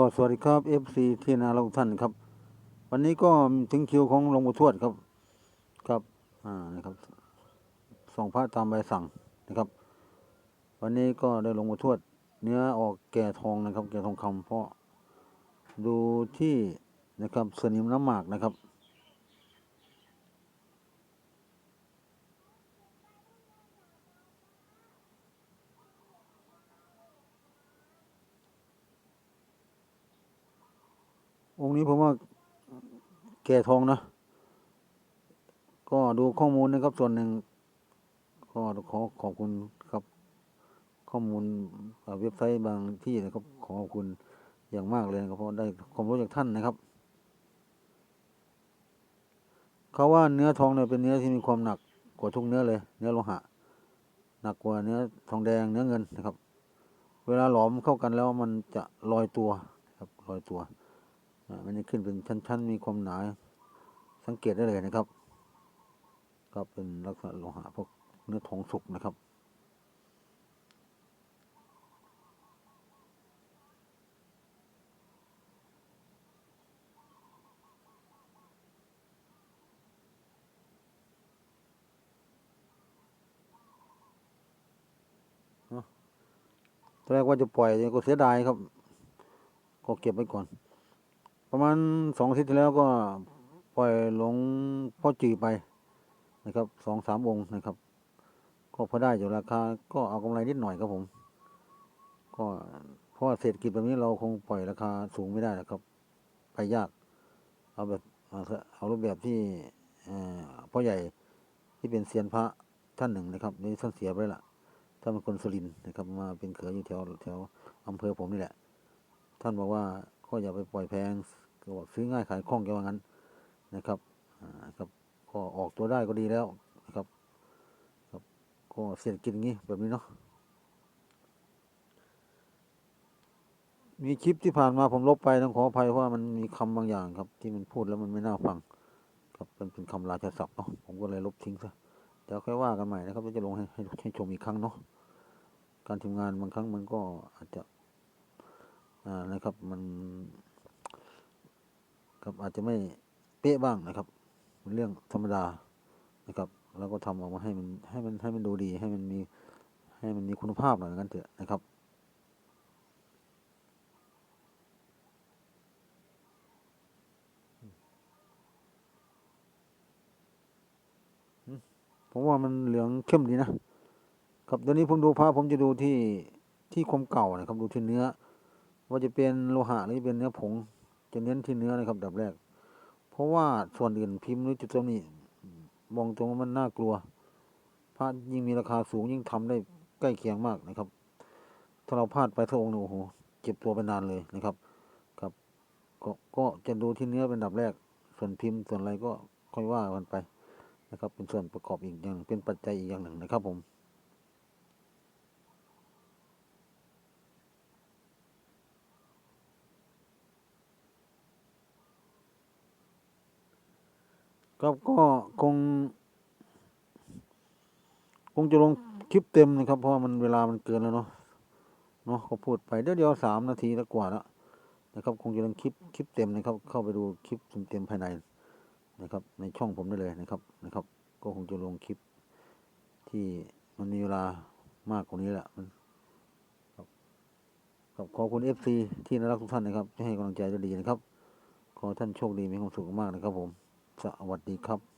ก็สวัสดีครับ FC ที่นาเราท่านครับ วันนี้ก็ถึงคิวของหลวงปู่ทวดครับครับอ่านะครับส่งพระตามใบสั่งนะครับ วันนี้ก็ได้หลวงปู่ทวด เนื้อออกแก่ทองนะครับ แก่ทองคำเพราะดูที่นะครับสนิมน้ำหมากนะครับ องค์นี้ผมว่าแก่ทองนะก็ดูข้อมูลนะครับส่วนหนึ่งก็ขอขอบคุณครับ ข้อมูลเว็บไซต์บางที่นะครับขอขอบคุณอย่างมากเลยนะครับเพราะได้ความรู้จากท่านนะครับ เขาว่าเนื้อทองเนี่ยเป็นเนื้อที่มีความหนักกว่าทุกเนื้อเลย เนื้อโลหะ หนักกว่าเนื้อทองแดงเนื้อเงินนะครับ เวลาหลอมเข้ากันแล้วมันจะลอยตัวครับลอยตัว มันจะขึ้นเป็นชั้นๆ มีความหนา สังเกตได้เลยนะครับ ก็เป็นลักษณะโลหะพวกเนื้อทองสุกนะครับตอนแรกว่าจะปล่อยแต่ก็เสียดายครับ ก็เก็บไว้ก่อน ประมาณสองอาทิตย์ที่แล้วก็ปล่อยหลวงพ่อจือไปนะครับสองสามองค์นะครับ ก็พอได้อยู่ราคาก็เอากำไรนิดหน่อยครับผม ก็เพราะเศรษฐกิจแบบนี้เราคงปล่อยราคาสูงไม่ได้นะครับ ไปยากเอาแบบเอารูปแบบที่พ่อใหญ่ที่เป็นเซียนพระท่านหนึ่งนะครับนี่ท่านเสียไปแล้วล่ะท่านเป็นคนสุรินนะครับมาเป็นเขยอยู่แถวแถวอำเภอผมนี่แหละ ท่านบอกว่า ก็อย่าไปปล่อยแพงก็ซื้อง่ายขายคล่องแกว่างั้นนะครับอ่าครับก็ออกตัวได้ก็ดีแล้วนะครับครับก็เศรษฐกิจอย่างนี้แบบนี้เนาะมีคลิปที่ผ่านมาผมลบไปต้องขออภัยเพราะว่ามันมีคำบางอย่างครับ ที่มันพูดแล้วมันไม่น่าฟัง ครับเป็นเป็นคำราชาศัพท์เนาะผมก็เลยลบทิ้งซะเดี๋ยวค่อยว่ากันใหม่นะครับจะลงให้ให้ชมอีกครั้งเนาะการทำงานบางครั้งมันก็อาจจะ นะครับ มันครับอาจจะไม่เป๊ะบ้างนะครับเป็นเรื่องธรรมดานะครับ แล้วก็ทำออกมาให้มันให้มันให้มันดูดีให้มันมีให้มันมีคุณภาพหน่อยงั้นเถอะนะครับผมว่ามันเหลืองเข้มดีนะครับเดี๋ยวนี้ผมดูพระผมจะดูที่ที่ความเก่านะครับ ดูที่เนื้อ ว่าจะเป็นโลหะหรือเป็นเนื้อผง จะเน้นที่เนื้อนะครับดับแรก เพราะว่าส่วนอื่นพิมพ์หรือจุดตรงนี้มองตรงว่ามันน่ากลัวพระยิ่งมีราคาสูงยิ่งทำได้ใกล้เคียงมากนะครับ ถ้าเราพลาดไปทุกองค์เนี่ยโอ้โหเจ็บตัวไปนานเลยนะครับ ครับกก็จะดูที่เนื้อเป็นดับแรก ส่วนพิมพ์ส่วนอะไรก็ค่อยว่ากันไปนะครับ เป็นส่วนประกอบอีกอย่าง เป็นปัจจัยอีกอย่างหนึ่งนะครับผม ครับก็คง คงจะลงคลิปเต็มนะครับ เพราะมันเวลามันเกินแล้วเนาะเนาะก็พูดไปเดี๋ยวเดียวสามนาทีแล้วกว่าแล้วนะครับ คงจะลงคลิปคลิปเต็มนะครับ เข้าไปดูคลิปเต็มภายในนะครับ ในช่องผมได้เลยนะครับนะครับ ก็คงจะลงคลิป ที่มันมีเวลามากกว่านี้แหละมันครับครับขอบคุณเอฟซีที่น่ารักทุกท่านนะครับที่ให้กำลังใจจะดีนะครับ ขอท่านโชคดีมีความสุขมากนะครับผม สวัสดีครับ